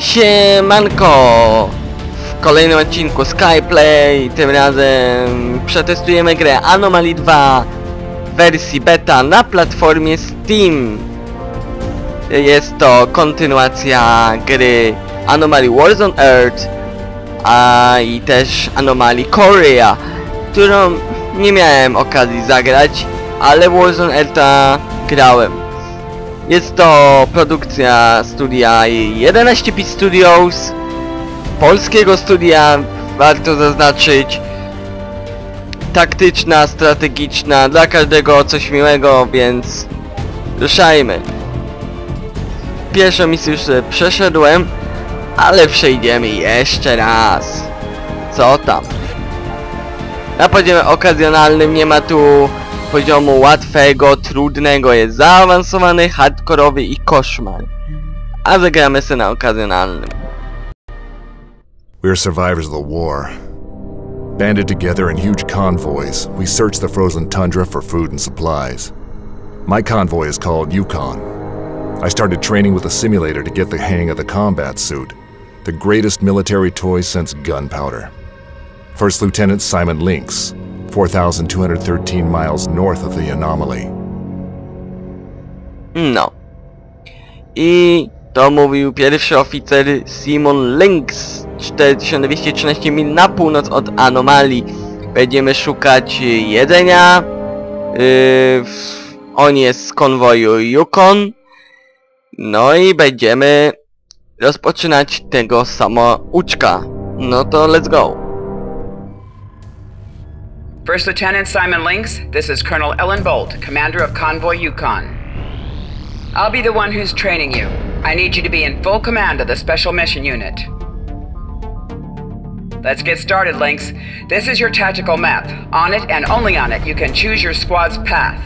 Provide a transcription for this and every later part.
Siemanko! W kolejnym odcinku Skyplay, tym razem przetestujemy grę Anomaly 2 w wersji beta na platformie Steam. Jest to kontynuacja gry Anomaly Wars on Earth, a i też Anomaly Korea, którą nie miałem okazji zagrać, ale Wars on Eartha grałem. Jest to produkcja studia 11 Studios, polskiego studia, warto zaznaczyć. Taktyczna, strategiczna, dla każdego coś miłego, więc ruszajmy. Pierwszą misję już przeszedłem, ale przejdziemy jeszcze raz. Co tam? Na poziomie okazjonalnym nie ma tu poziomu łatwego, trudnego, jest zaawansowany, hardkorowy i koszmar. A zagramy na okazjonalnym. We are survivors of the war. Banded together in huge convoys, we search the frozen tundra for food and supplies. My convoy is called Yukon. I started training with a simulator to get the hang of the combat suit, the greatest military toy since gunpowder. First Lieutenant Simon Lynx, 4,213 miles north of the anomaly. No. I to mówił pierwszy oficer Simon Lynx. 4213 mil na północ od anomalii. Będziemy szukać jedzenia. Yy, on jest z konwoju Yukon. No i będziemy rozpoczynać tego samouczka. No to let's go. First Lieutenant Simon Lynx, this is Colonel Ellen Bolt, commander of Convoy Yukon. I'll be the one who's training you. I need you to be in full command of the Special Mission Unit. Let's get started, Lynx. This is your tactical map. On it and only on it, you can choose your squad's path.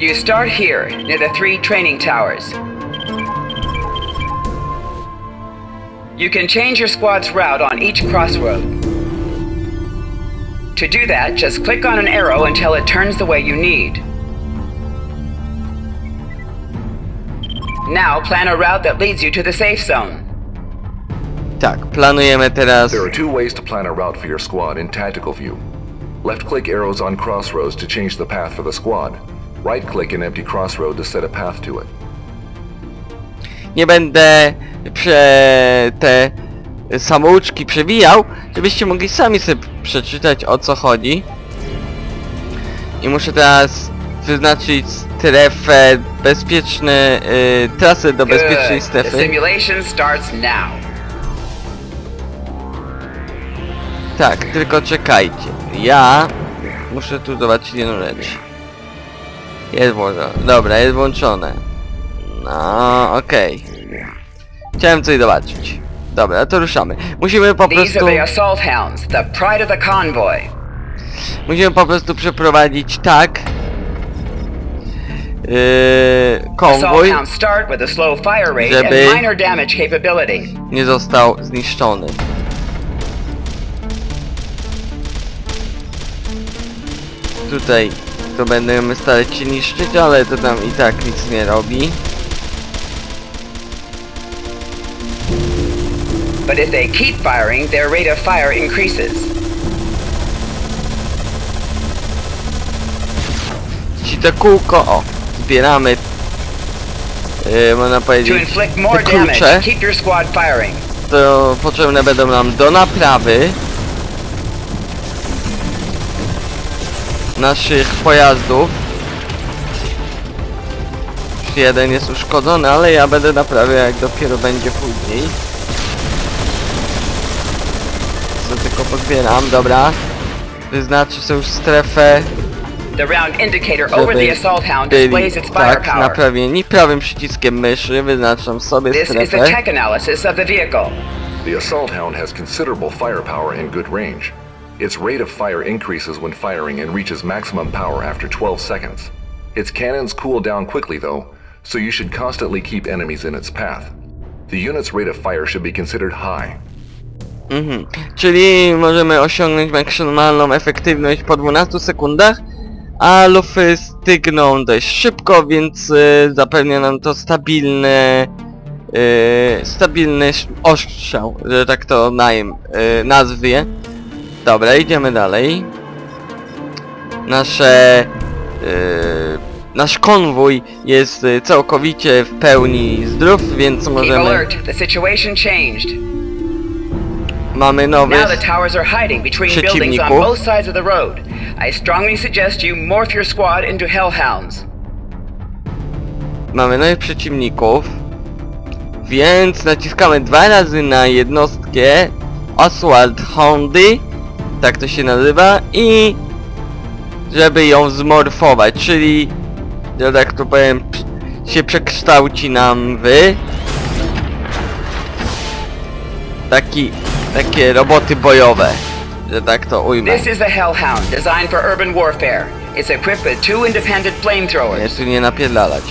You start here, near the three training towers. You can change your squad's route on each crossroad. To do that, just click on an arrow until it turns the way you need. Now plan a route that leads you to the safe zone. Tak, planujemy teraz... There are two ways to plan a route for your squad in tactical view. Left click arrows on crossroads to change the path for the squad. Right click an empty crossroad to set a path to it. nie będę prze te samouczki przewijał, żebyście mogli sami sobie przeczytać o co chodzi. I muszę teraz wyznaczyć strefę bezpieczne, y, trasę do bezpiecznej strefy. Tak, tylko czekajcie. Ja muszę tu zobaczyć jedną rzecz. Jest włączone. Dobra, jest włączone. No, okej. Chciałem coś zobaczyć. Dobra, to ruszamy. Musimy po These prostu... are the assault hounds, the pride of the convoy. Musimy po prostu przeprowadzić tak... Yy, Assault konwój hounds start with a slow fire rate Żeby- and minor damage capability. nie został zniszczony. Tutaj to będziemy starać się niszczyć, ale to tam i tak nic nie robi. But if they keep firing, their rate of fire increases. Ci te kółko, o, zbieramy, yy, można To powiedzieć, inflict te more damage, klucze, keep your squad firing. to potrzebne będą nam do naprawy naszych pojazdów. Już jeden jest uszkodzony, ale ja będę naprawiał jak dopiero będzie później. Tylko pozbieram, dobra. Wyznaczę sobie już strefę, The round indicator over the żeby assault hound byli displays its tak naprawieni. Prawym przyciskiem myszy wyznaczam sobie This is the strefę. tech analysis of the vehicle. The Assault Hound has considerable firepower and good range. Its rate of fire increases when firing and reaches maximum power after 12 seconds. Its cannons cool down quickly though, so you should constantly keep enemies in its path. The unit's rate of fire should be considered high. Mhm. Czyli możemy osiągnąć maksymalną efektywność po 12 sekundach, a lufy stygną dość szybko, więc y, zapewnia nam to stabilne yy, stabilny ostrzał, że tak to najem, yy, nazwie. Dobra, idziemy dalej. Nasze... Yy, nasz konwój jest y, całkowicie w pełni zdrów, więc możemy... Mamy nowy... Now the towers are hiding between buildings on Przeciwników. both sides of the road. I strongly suggest you morph your squad into hellhounds. Mamy nowych przeciwników. Więc naciskamy dwa razy na jednostkę Oswald Houndy, tak to się nazywa, i żeby ją zmorfować, czyli, że tak to powiem, się przekształci nam w taki, takie roboty bojowe, że tak to ujmę. This is the Hellhound, designed for urban warfare. It's equipped with two independent Nie flamethrowers. tu nie napierdalać.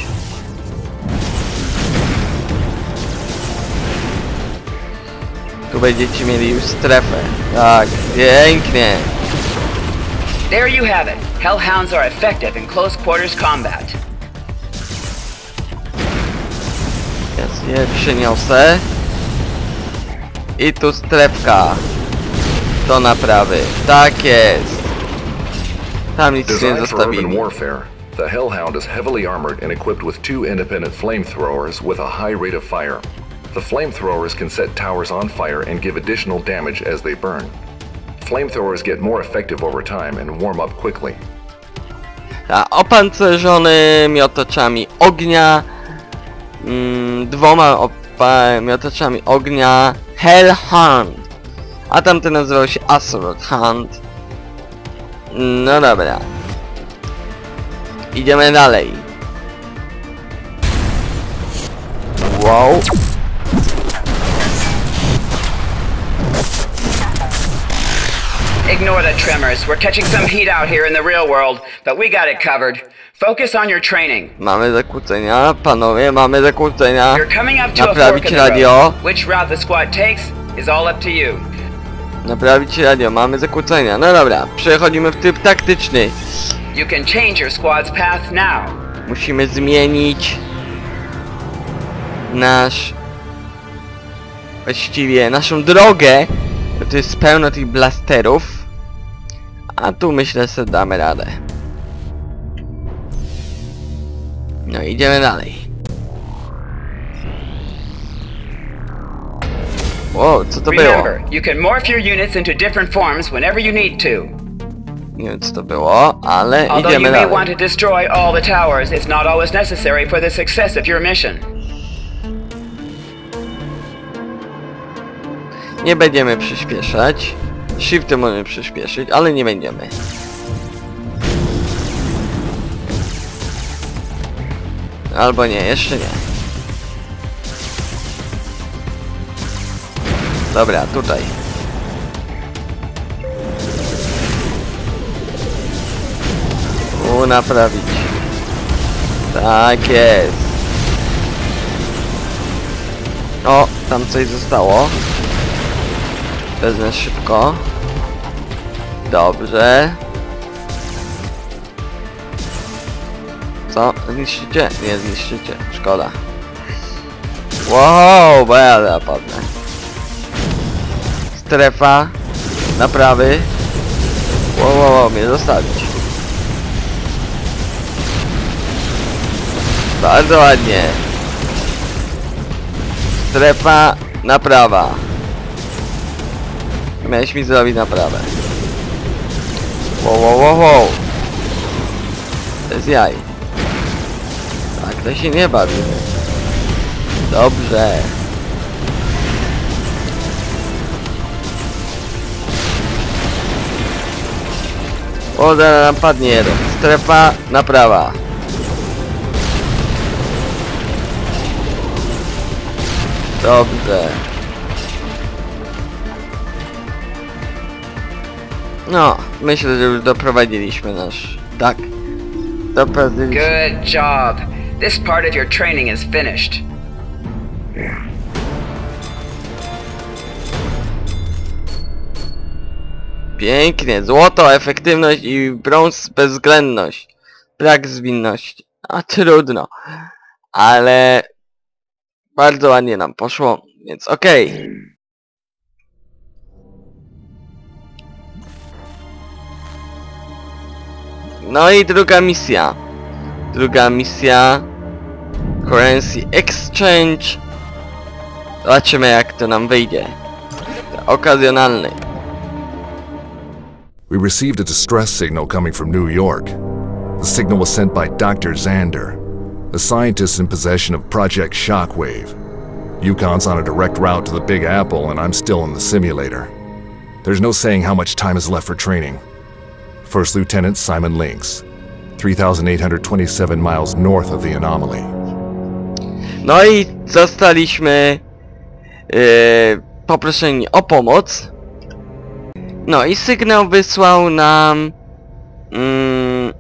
Tu będziecie mieli już strefę. Tak, pięknie. There you have it. Hellhounds are effective in close quarters combat. Ja je przyniosę. I tu strefka. Do naprawy. Tak jest. Tam nic nie Designed urban zostawili. warfare, the Hellhound is heavily armored and equipped with two independent flamethrowers with a high rate of fire. The flamethrowers can set towers on fire and give additional damage as they burn. Flamethrowers get more effective over time and warm up quickly. A opancerzony miotaczami ognia. Mm, dwoma miotaczami ognia. Hellhound. A tamten nazywał się Assault Hunt. No dobra. Idziemy dalej. Wow. Ignore the tremors. We're catching some heat out here in the real world, but we got it covered. Focus on your training. Mamy zakłócenia, panowie, mamy zakłócenia. You're coming up to a Naprawić the radio. Which route the squad takes is all up to you. Naprawić radio, mamy zakłócenia. No dobra, przechodzimy w tryb taktyczny. You can change your squad's path now. Musimy zmienić nasz właściwie naszą drogę bo to jest pełno tych blasterów a tu myślę że damy radę no idziemy dalej Wow, co to było? Remember, you can morph your units into different forms whenever you need to. Nie wiem co to było, ale Although you idziemy may dalej. want to destroy all the towers, it's not always necessary for the success of your mission. Nie będziemy przyspieszać. Shiftem możemy przyspieszyć, ale nie będziemy. Albo nie, jeszcze nie. Dobra, tutaj. U, naprawić. Tak jest. O, tam coś zostało. Wezmę szybko. Dobrze. Co? Zniszczycie? Nie zniszczycie. Szkoda. Wow, bo ja zapadnę. Strefa. Naprawy. Wow, wow, wow, mnie zostawić. Bardzo ładnie. Strefa. Naprawa. Miałeś mi zrobić naprawę. Wow, wow, wow, wow. Bez jaj. To się nie bawimy. Dobrze. O, zaraz nam padnie jeden. Strefa. Dobrze. No, myślę, że już doprowadziliśmy nasz... Tak. Doprowadziliśmy... Good job. This part of your training is finished. Pięknie. Złoto, efektywność i brąz, bezwzględność. Brak zwinności. A trudno. Ale... Bardzo ładnie nam poszło, więc okej. No i druga misja. Druga misja. Currency Exchange. Zobaczymy jak to nam wyjdzie. Okazjonalny. We received a distress signal coming from New York. The signal was sent by Dr. Xander, a scientist in possession of Project Shockwave. Yukon's on a direct route to the Big Apple, and I'm still in the simulator. There's no saying how much time is left for training. First Lieutenant Simon Lynx, 3,827 miles north of the anomaly. No i zostaliśmy yy, poproszeni o pomoc. No i sygnał wysłał nam mm,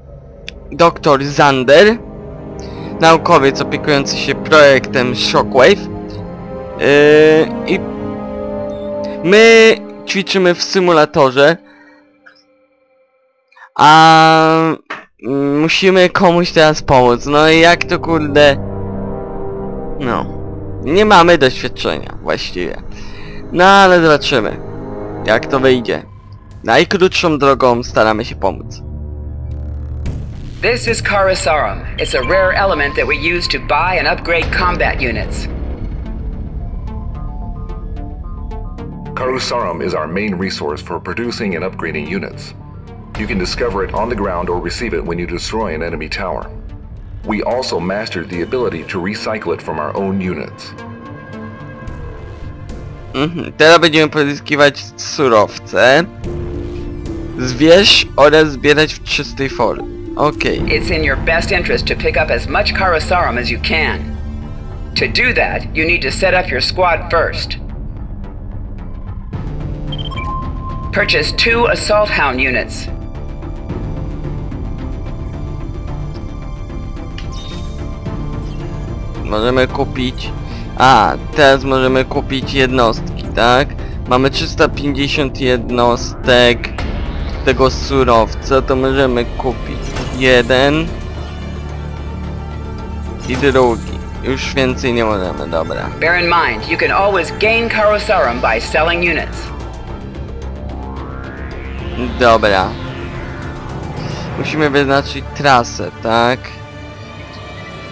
dr Zander, naukowiec opiekujący się projektem Shockwave. Yy, I my ćwiczymy w symulatorze, a mm, musimy komuś teraz pomóc. No i jak to kurde... No. Nie mamy doświadczenia właściwie. No ale zobaczymy. Jak to wyjdzie. Najkrótszą drogą staramy się pomóc. This is Karasarum. It's a rare element that we use to buy and upgrade combat units. Karusarum is our main resource for producing and upgrading units. You can discover it on the ground or receive it when you destroy an enemy tower. We also mastered the ability to recycle it from our own units. Mhm. Teraz będziemy pozyskiwać surowce, zwierz oraz zbierać w czystej formie. Okej. It's in your best interest to pick up as much Karasarum as you can. To do that, you need to set up your squad first. Purchase two Assault Hound units. Możemy kupić... A, teraz możemy kupić jednostki, tak? Mamy 350 jednostek tego surowca, to możemy kupić jeden i drugi. Już więcej nie możemy, dobra. Bear in mind, you can always gain Karasarum by selling units. Dobra. Musimy wyznaczyć trasę, tak?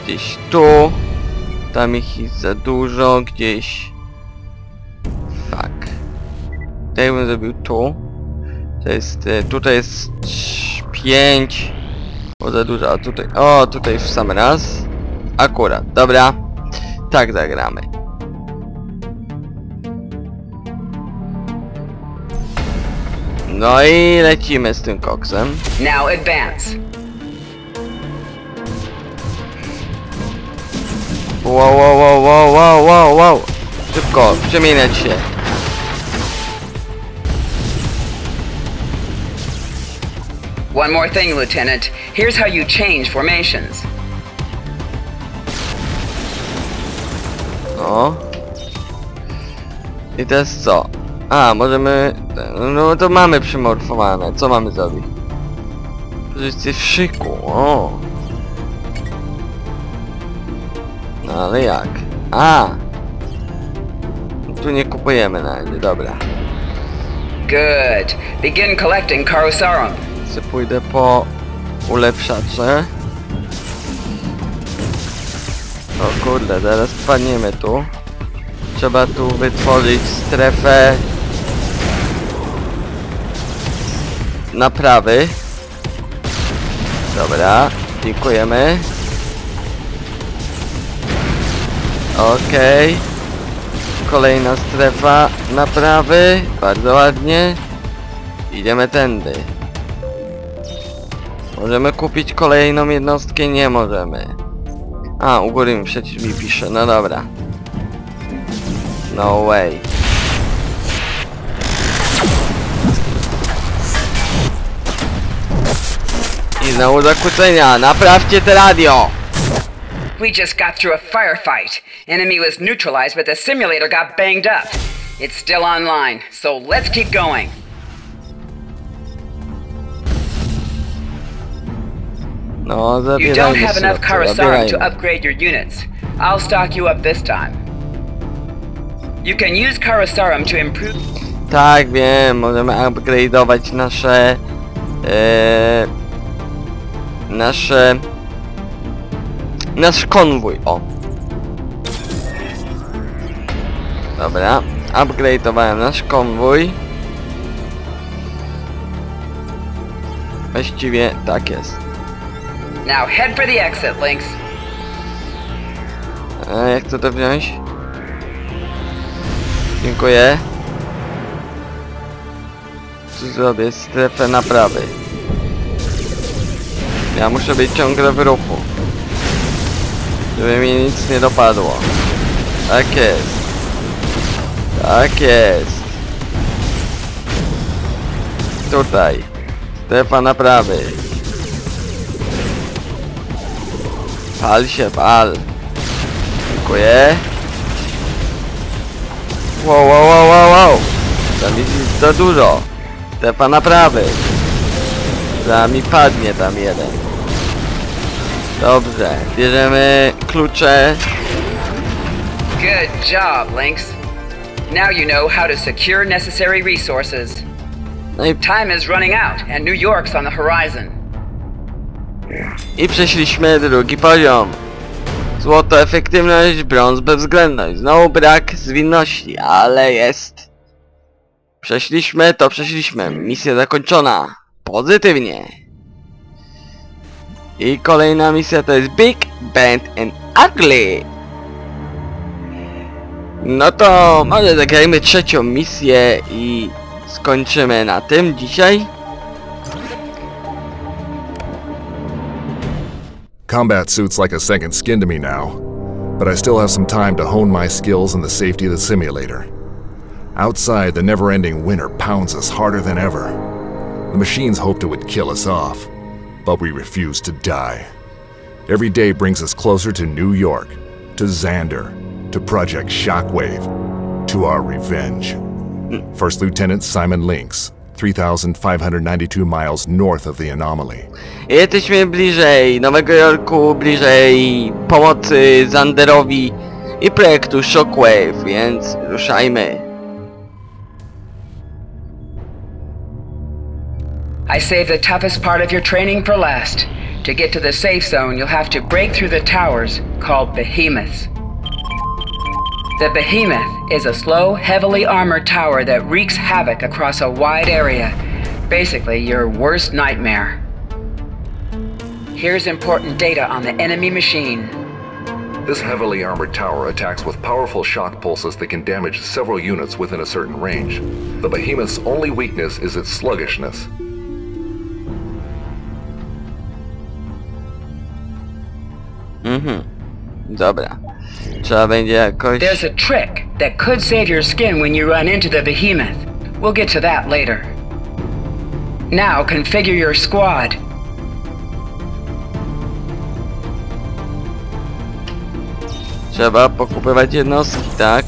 Gdzieś tu. Tam ich jest za dużo, gdzieś... Fuck. Tutaj bym zrobił tu. To jest... e, Tutaj jest... 5. Bo za dużo, a tutaj... O, tutaj w sam raz. Akurat, dobra. Tak zagramy. No i lecimy z tym koksem. Now advance. Wow, wow, wow, wow, wow, wow, wow. Szybko, przemieniać się. One more thing, Lieutenant. Here's how you change formations. No. I teraz co? A, możemy... No to mamy przymorfowane. Co mamy zrobić? Pozycję w szyku. O. ale jak? A. Tu nie kupujemy na razie, dobra. Good. Begin collecting Karasarum. Chcę pójdę po ulepszacze. O kurde, zaraz wpadniemy tu. Trzeba tu wytworzyć strefę naprawy. Dobra, dziękujemy. Okej. Kolejna strefa naprawy. Bardzo ładnie. Idziemy tędy. Możemy kupić kolejną jednostkę? Nie możemy. A, u góry mi przecież mi pisze, no dobra. No way. I znowu zakłócenia, naprawcie te radio! We just got through a firefight. Enemy was neutralized, but the simulator got banged up. It's still online, so let's keep going. No, You don't have enough Karasarum to upgrade your units. I'll stock you up this time. You can use Karasarum to improve. Tak, wiem, możemy upgrade'ować nasze... Nasze... Nasz konwój, o. Dobra, upgrade'owałem nasz konwój. Właściwie tak jest. Now head for the exit, Lynx. A jak to to wziąć? Dziękuję. Co zrobię? Strefę naprawy. Ja muszę być ciągle w ruchu. Żeby mi nic nie dopadło. Tak jest. Tak jest. Tutaj. Strefa naprawy. Pal się, pal. Dziękuję. Wow, wow, wow, wow, wow. Tam jest za dużo. Strefa naprawy. Za mi padnie tam jeden. Dobrze, bierzemy klucze. Good job, Lynx. Now you know how to secure necessary resources. No i, Time is running out, and New York's on the horizon. i przeszliśmy drugi poziom. Złoto, efektywność, brąz, bezwzględność. Znowu brak zwinności, ale jest. Przeszliśmy, to przeszliśmy. Misja zakończona. Pozytywnie. I kolejna misja to jest Big, Band and Ugly. No to może zagrajmy trzecią misję i skończymy na tym dzisiaj. Combat suit's like a second skin to me now, but I still have some time to hone my skills in the safety of the simulator. Outside, the never ending winter pounds us harder than ever. The machines hoped it would kill us off, but we refuse to die. Every day brings us closer to New York, to Xander, to Project Shockwave, to our revenge. First Lieutenant Simon Lynx, 3,592 miles north of the anomaly. Jesteśmy bliżej Nowego Jorku, bliżej pomocy Zanderowi i projektu Shockwave, więc ruszajmy. I saved the toughest part of your training for last. To get to the safe zone, you'll have to break through the towers called behemoths. The behemoth is a slow, heavily armored tower that wreaks havoc across a wide area. Basically, your worst nightmare. Here's important data on the enemy machine. This heavily armored tower attacks with powerful shock pulses that can damage several units within a certain range. The behemoth's only weakness is its sluggishness. Mhm. Dobra. Trzeba będzie jakoś... There's a trick that could save your skin when you run into the behemoth. We'll get to that later. Now configure your squad. Trzeba pokupywać jednostki, tak?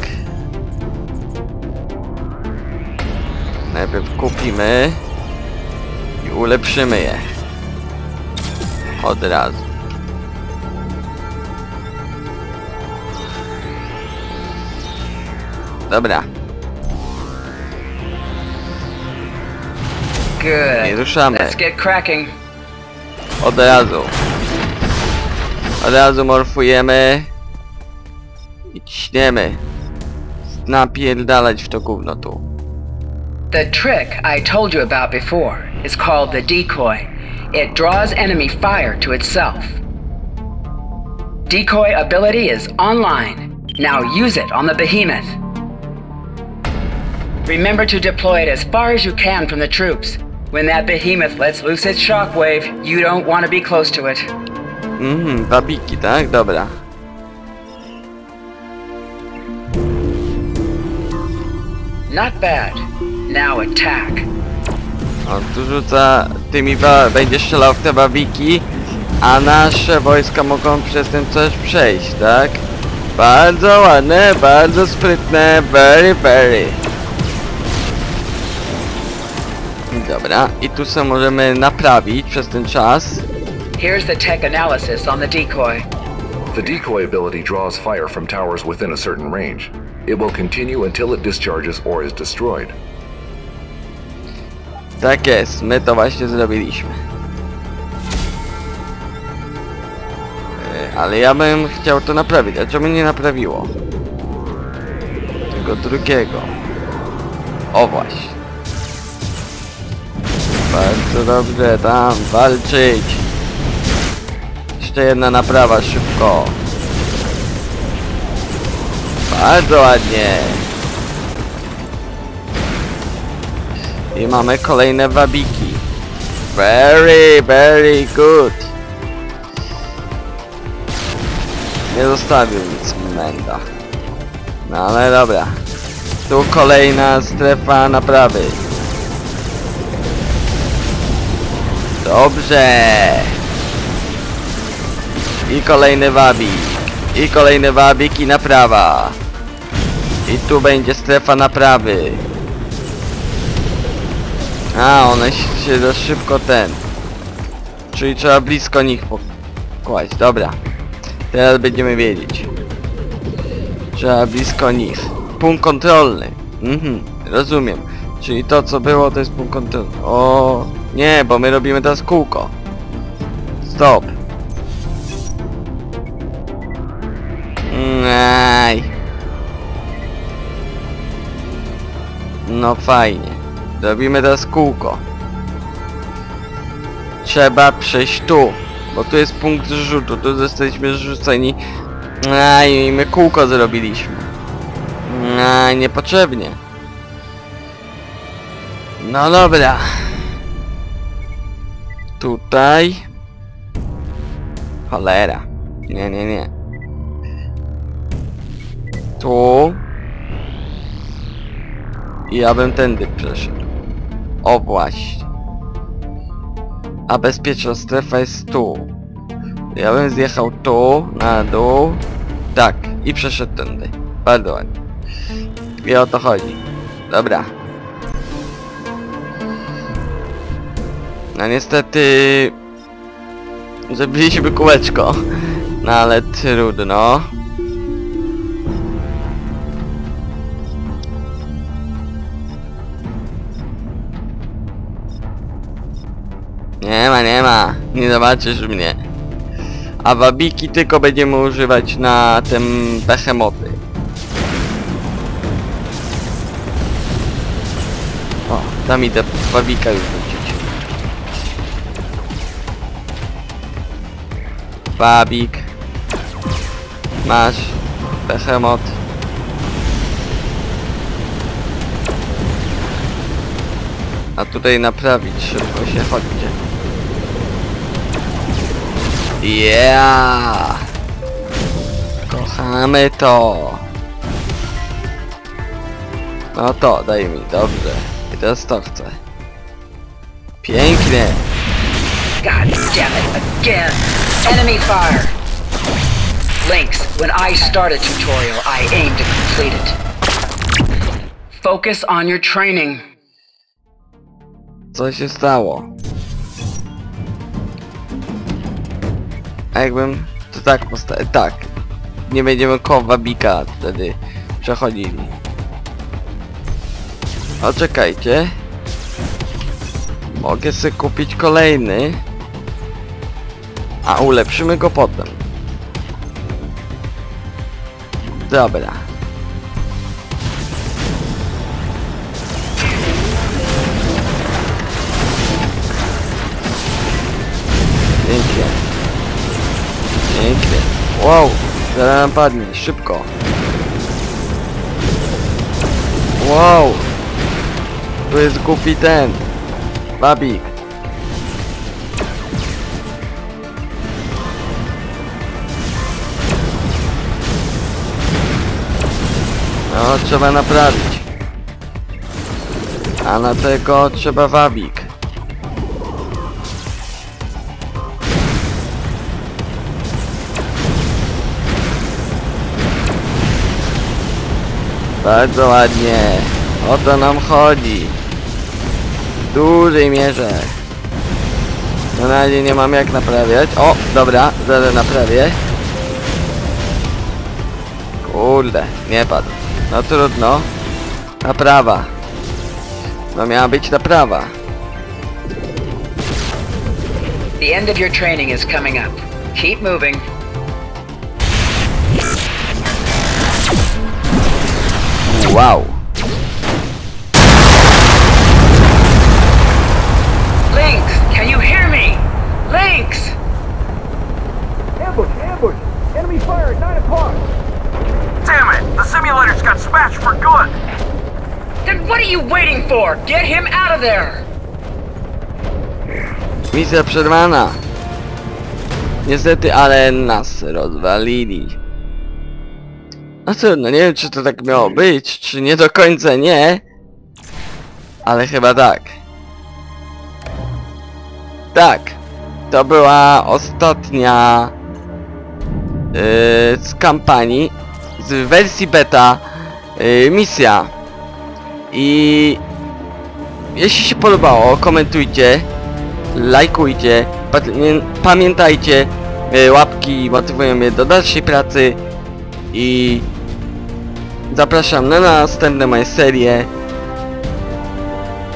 Najpierw kupimy i ulepszymy je. Od razu. Dobra, i Good. ruszamy. Let's get cracking. Od razu. Od razu morfujemy. I ciśniemy. Napierdalać w to gówno tu. The trick I told you about before is called the decoy. It draws enemy fire to itself. Decoy ability is online. Now use it on the behemoth. Remember to deploy it as far as you can from the troops. When that behemoth lets loose its shockwave, you don't want to be close to it. Mhm, babiki, tak? Dobra. Not bad. Now attack. On tu rzuca tymi będzie strzelał w te babiki, a nasze wojska mogą przez ten coś przejść, tak? Bardzo ładne, bardzo sprytne, very, very. Dobra, i tu sobie możemy naprawić przez ten czas. Here's the tech analysis on the decoy. The decoy ability draws fire from towers within a certain range. It will continue until it discharges or is destroyed. Tak jest, my to właśnie zrobiliśmy. E, Ale ja bym chciał to naprawić, a czemu nie naprawiło? Tego drugiego. O właśnie. Bardzo dobrze, tam, walczyć. Jeszcze jedna naprawa, szybko. Bardzo ładnie. I mamy kolejne wabiki. Very, very good. Nie zostawił nic Menda. No ale dobra. Tu kolejna strefa naprawy. Dobrze. I kolejny wabik. I kolejny wabik i naprawa. I tu będzie strefa naprawy. A, one się, dość szybko ten. Czyli trzeba blisko nich pokłaść. Dobra. Teraz będziemy wiedzieć. Trzeba blisko nich. Punkt kontrolny. Mhm, rozumiem. Czyli to co było to jest punkt kontrolny. O, nie, bo my robimy teraz kółko. Stop. Aj. No fajnie. Robimy teraz kółko. Trzeba przejść tu. Bo tu jest punkt zrzutu. Tu zostaliśmy zrzuceni. Aj, i my kółko zrobiliśmy. Aj, niepotrzebnie. No dobra. Tutaj. Cholera. Nie, nie, nie. Tu. I ja bym tędy przeszedł. O właśnie. A bezpieczna strefa jest tu. Ja bym zjechał tu, na dół. Tak, i przeszedł tędy. Bardzo ładnie. I o to chodzi. Dobra. No niestety... Zrobiliśmy kółeczko. No ale trudno. Nie ma, nie ma. Nie zobaczysz mnie. A wabiki tylko będziemy używać na tym behemoty. O, tam idę wabika już Wabik. Masz. Behemot. A tutaj naprawić szybko się chodźcie. Yeah! Kochamy to! No to, daj mi, dobrze. I teraz to chcę. Pięknie! God damn it, again! Enemy fire! When I start a tutorial, I aim to complete it. Focus on your training. Co się stało? A jakbym to tak postawił, tak. Nie będziemy koło wabika wtedy przechodzili. O czekajcie. Mogę sobie kupić kolejny. A ulepszymy go potem. Dobra. Pięknie. Pięknie. Wow, zaraz nam padnie, szybko. Wow. Tu jest głupi ten. Babik. Trzeba naprawić. A na tego trzeba wabik. Bardzo ładnie. O to nam chodzi. W dużej mierze. Na razie nie mam jak naprawiać. O, dobra, zaraz naprawię. Kurde, nie padł. No trudno. Naprawa. No miała być naprawa. The end of your training is coming up. Keep moving. Wow. Lynx, can you hear me? Lynx! Ambush! Ambush! Enemy fire at 9 o'clock! Damn it! The simulator's got smashed for good! Then what are you waiting for? Get him out of there! Misja przerwana. Niestety, ale nas rozwalili. No trudno, nie wiem czy to tak miało być, czy nie do końca nie. Ale chyba tak. Tak. To była ostatnia yy, z kampanii, z wersji beta yy, misja. I jeśli się podobało, komentujcie, lajkujcie, pamię- pamiętajcie, y, łapki motywują mnie do dalszej pracy i zapraszam na następne moje serie.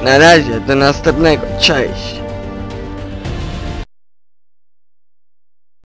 Na razie, do następnego, cześć!